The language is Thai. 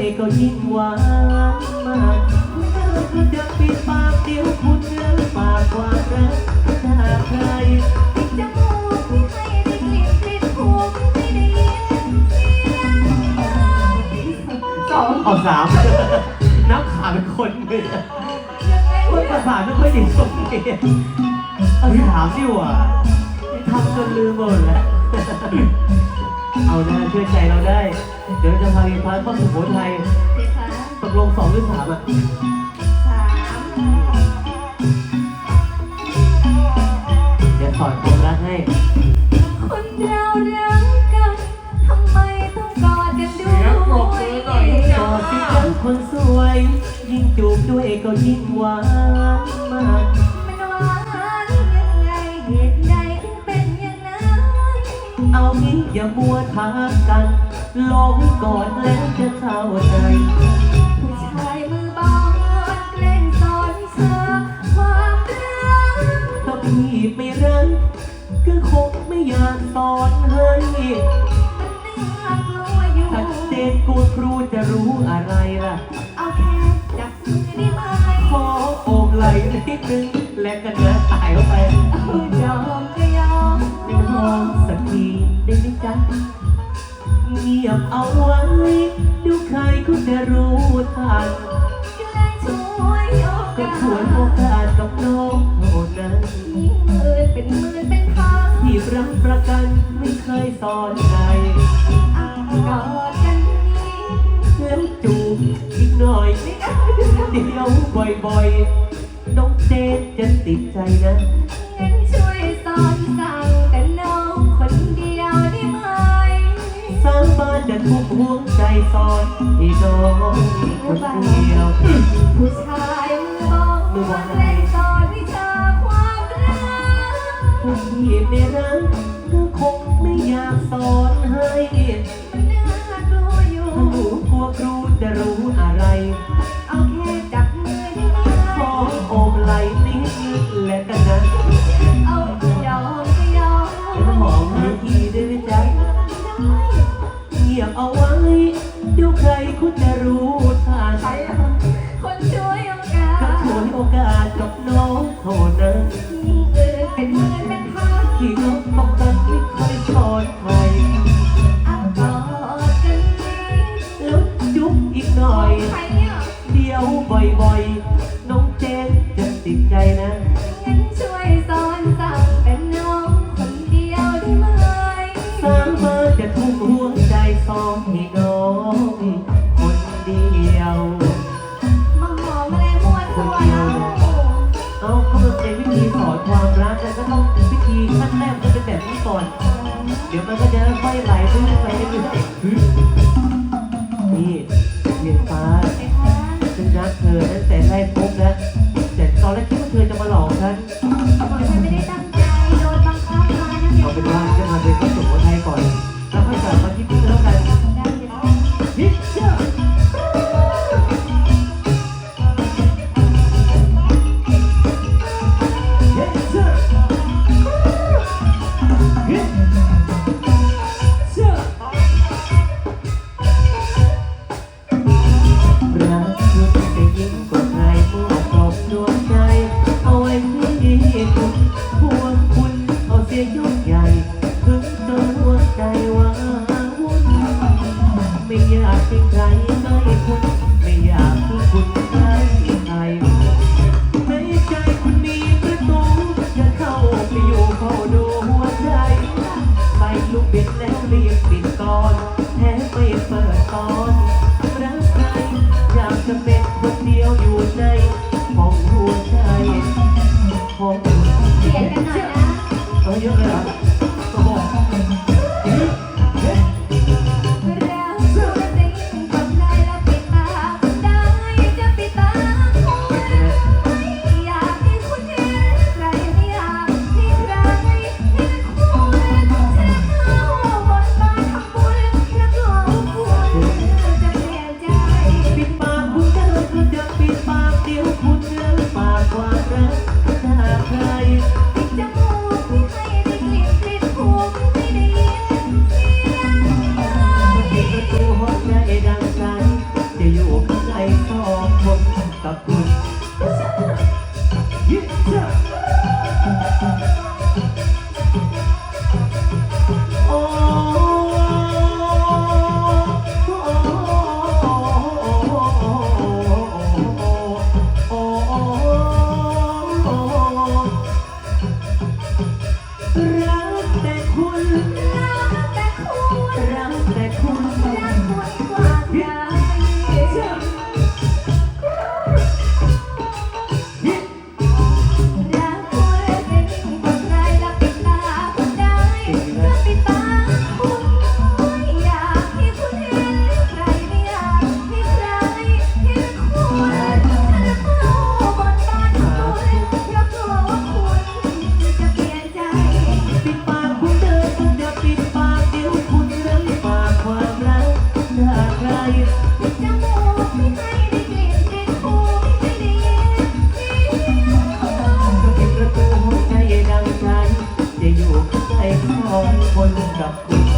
ด้วยก็ยิ่งหวานมากจะปิดปากเดียวคุณเลิกปากควารักถ้าใครจมูกไม่ให้ได้กลิ่นกลิ่นหูไม่ได้ยินเสียงสองเอาสามนับขาเป็นคนเลยยังไงคนประสาไม่ค่อยดีตรงนี้เอาสามดีกว่าทำจนลืมหมดแล้ว เอานะเชื่อใจเราได้ เดี๋ยวจะพาไปพักเข้าสุโขทัยเพคะตกลงสองหรือสามอะสามเดี๋ยวถอดความรักให้ คนเรารักกันทำไมต้องกอดกันด้วยกอดสิกันคนสวย ยิ่งจูบด้วยก็ยิ่งหวานมาก เอางี้อย่ามัวทางกันลงก่อนแล้วจะเข้าใจ ผู้ชายมือบอลเกล้งสอนให้เธอความรักถ้าพี่ไม่รักก็คงไม่อยากสอนให้มันน่ากลัวอยู่ ชัดเจนกลัวครูจะรู้อะไรล่ะ เอาแค่จับมือได้ไหม ขอโอบไหล่นิดนึงและก็เดิน รู้ทันก็เลยช่วยโอก็กาชวนสโอกาสกับน้องเท่านั้นยิ่งหมื่นเป็นมื่นเป็นพันที่รักประกันไม่เคยสอนใครเอากอดกันนี้แล้วจูบอีกหน่อยไม่ได้เดียวบ่อยๆ น้องเจนจะติดใจนะ จะทุกห่วงใจสอนให้น้องคนเดียวผู้ชายมือบอลเล่นสอนวิชาความรักผู้ที่ไม่รักก็คงไม่อยากสอนให้มันน่ากลัวอยู่ถ้าหนูกลัวครูจะรู้อะไร เอาแค่จับมือได้ไหมขอโอบไหล่นิดนึงและกันนะเอายอมก็ยอมเดี๋ยวหอมมือทีได้ไหมจ๊ะ เงียบเอาไว้ เดี๋ยวใครคุณจะรู้ทันคนช่วยโอกาก็สฉวยโอกาสกับน้องเท่านั้นยิ่งเกินเป็นหมื่นเป็นพันที่น้องป้องกันไม่เคยสอนใครเอากอดกันนี้แล้วจุ๊บอีกหน่อย ใครเนี่ย เดียวบ่อยๆ น้องเจนจะติดใจนะ เดี๋ยวมันก็จะค่อยไหลไปไปกันอยู่นี่เมียฟ้าฉันรักเธอตั้งแต่แรกพบแล้วแต่ตอนแรกคิดว่าเธอจะมาหลอกฉัน บอกฉันไม่ได้ตั้งใจโดนบังคับมานะเอาเป็นว่าจะมาเป็น รักแต่คุณรักแต่คุณรักแต่คุณรักคนกว่าใค Yeah.